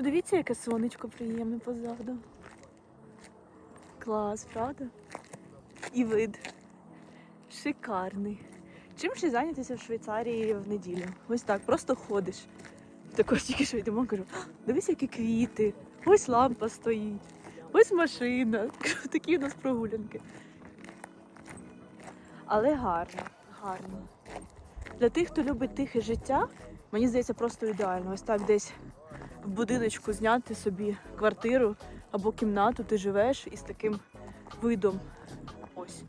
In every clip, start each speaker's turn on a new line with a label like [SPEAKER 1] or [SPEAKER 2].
[SPEAKER 1] Подивіться, яке сонечко приємне позаду. Клас, правда? І вид. Шикарний. Чим ще зайнятися в Швейцарії в неділю? Ось так, просто ходиш. Також тільки що йдемо, кажу, «А, дивись, які квіти, ось лампа стоїть, ось машина. Такі у нас прогулянки. Але гарно, гарно. Для тих, хто любить тихе життя, мені здається, просто ідеально. Ось так десь в будиночку зняти собі квартиру або кімнату, ти живеш із таким видом. Ось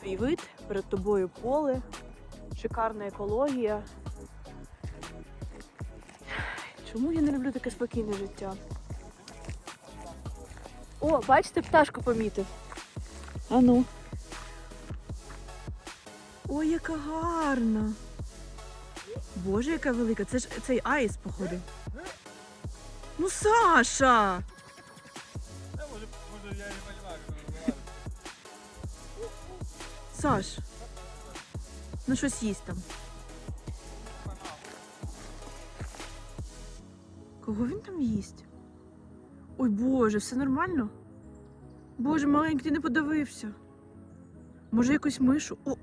[SPEAKER 1] твій вид, перед тобою поле, шикарна екологія. Чому я не люблю таке спокійне життя? О, бачите, пташку помітив. Ану. Ой, яка гарна. Боже, яка велика. Це ж цей аїс, походу. Ну, Саша! Саш. Ну щось їсть там. Кого він там їсть? Ой Боже, все нормально? Боже, маленький, не подивився. Може якусь мишу? О!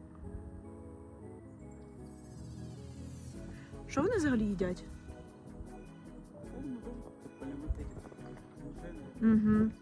[SPEAKER 1] Що вони взагалі їдять? Угу.